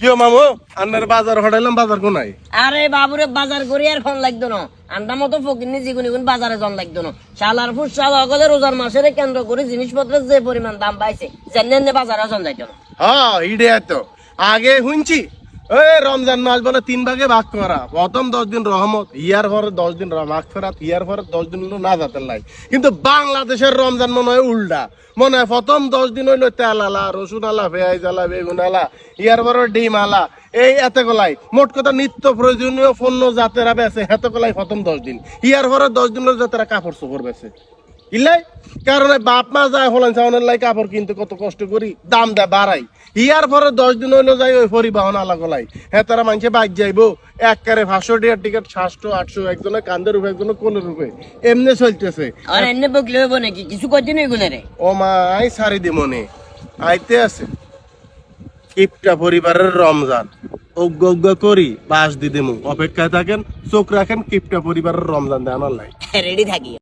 কিও মামু? আন্নার বাজার হটাইলাম বাজার কোনায়? আরে বাবুরে বাজার করি আর ফোন লাগতো না। আন্ডা মতো ফকিরনি যেগুনি গুণ বাজারে জন লাগতো না। শালার ফুস শাল অগলে রোজার মাসের কেন্দ্র করে জিনিসপত্রের যে পরিমাণ দাম পাইছে জেনে বাজারে জন যাইতো না। হ্যাঁ ইডে তো আগে শুনছি ওই রমজান মাস বলে তিন ভাগে ভাগ করা। প্রথম দশ দিন রহমত, ইয়ার পরে দশ দিন মাঘ ফেরাত, ইয়ার পরে দশ দিন হলো না যাতেন লাই। কিন্তু বাংলাদেশের রমজান মনে হয় উল্টা। মনে হয় প্রথম দশ দিন হইল তেল আলা, রসুন আলা, পেঁয়াজ আলা, বেগুন আলা, ইয়ার পরে ডিম আলা। এই এতে গলাই মোট কথা নিত্য প্রয়োজনীয় পণ্য জাতেরা বেছে হেতে গলাই প্রথম দশ দিন। ইয়ার পরে দশ দিন জাতেরা কাপড় চোপড় বেছে ইলাই কারণ বাপ মা যায় হলেন লাই কাপড় কিনতে কত কষ্ট করি দাম দেয় বাড়াই। ইয়ার পরে দশ দিন হইল যাই ওই পরিবহন আলাগলাই হ্যাঁ তারা মানুষে বাইক যাইবো। এক কারে পাঁচশো টিয়ার টিকিট সাতশো আটশো একজনের কান্দের রূপে একজনের কোলের রূপে এমনি চলতেছে। আর এনে বকলে হইব নাকি? কিছু নেই গুণে ও মা আই সারি দি মনে। আইতে আছে। কিপটা পরিবারের রমজান। অজ্ঞ অজ্ঞ করি বাস দি দিমু। অপেক্ষায় থাকেন চোখ রাখেন কিপটা পরিবারের রমজান দেয় আমার লাই রেডি থাকি।